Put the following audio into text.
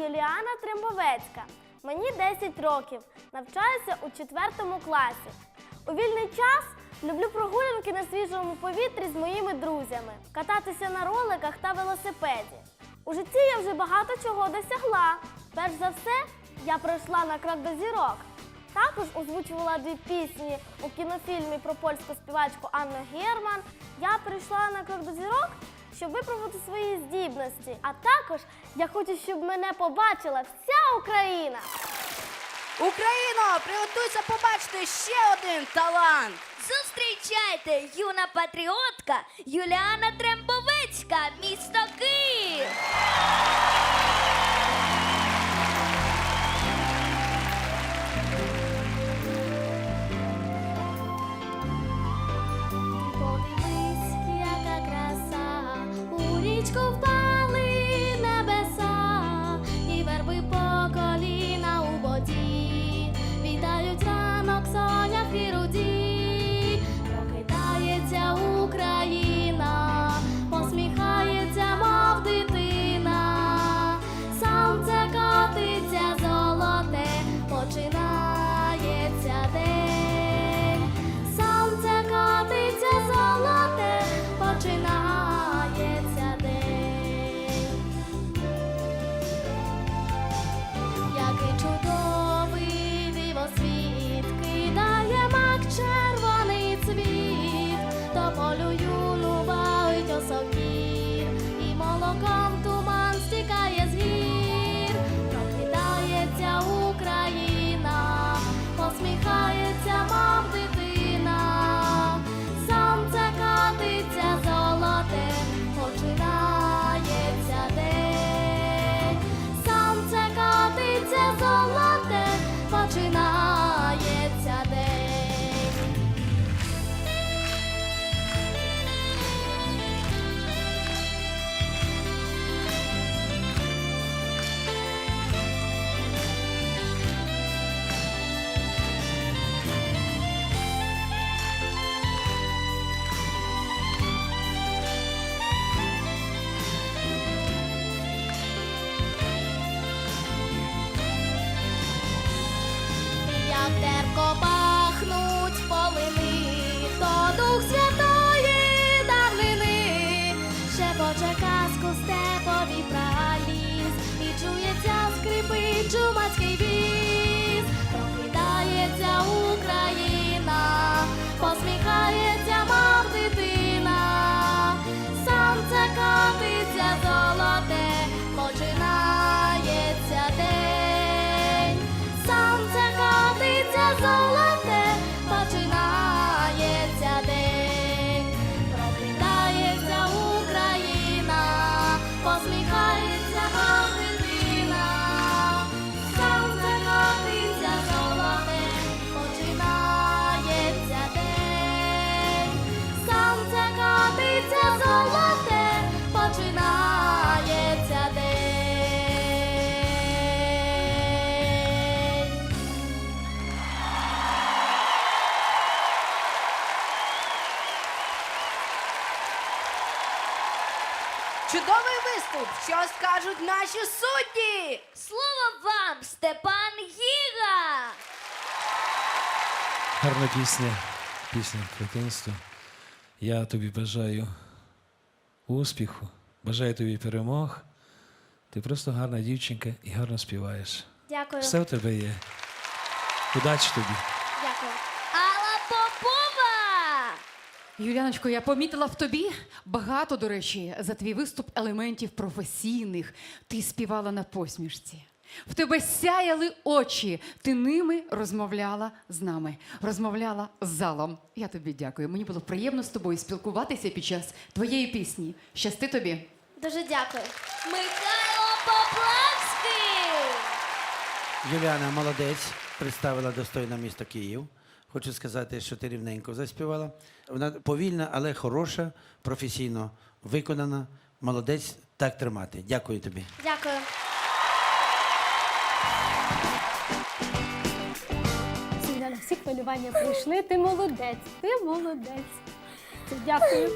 Юліана Трембовецька. Мені 10 років. Навчаюся у 4 класі. У вільний час люблю прогулянки на свіжому повітрі з моїми друзями, кататися на роликах та велосипеді. У житті я вже багато чого досягла. Перш за все, я пройшла на крок до зірок. Також озвучувала дві пісні у кінофільмі про польську співачку Анну Герман. Я прийшла на крок до зірок, щоб випробувати свої здібності. А також я хочу, щоб мене побачила вся Україна. Україно, приготуйся побачити ще один талант. Зустрічайте, юна патріотка Юліана Трембовецька, пахнуть полини, Чудовий виступ! Що скажуть наші судді? Слово вам, Степан Гіга. Гарна пісня, пісня дитинства. Я тобі бажаю успіху, бажаю тобі перемог. Ти просто гарна дівчинка і гарно співаєш. Дякую. Все в тебе є. Удачі тобі. Юляночко, я помітила в тобі багато, до речі, за твій виступ елементів професійних. Ти співала на посмішці. В тебе сяяли очі. Ти ними розмовляла з нами, розмовляла з залом. Я тобі дякую. Мені було приємно з тобою спілкуватися під час твоєї пісні. Щасти тобі. Дуже дякую. Михайло Поплавський. Юліана молодець, представила достойно місто Київ. Хочу сказати, що ти рівненько заспівала. Вона повільна, але хороша, професійно виконана. Молодець, так тримати. Дякую тобі. Дякую. Всі хвилювання прийшли. Ти молодець, ти молодець. Дякую.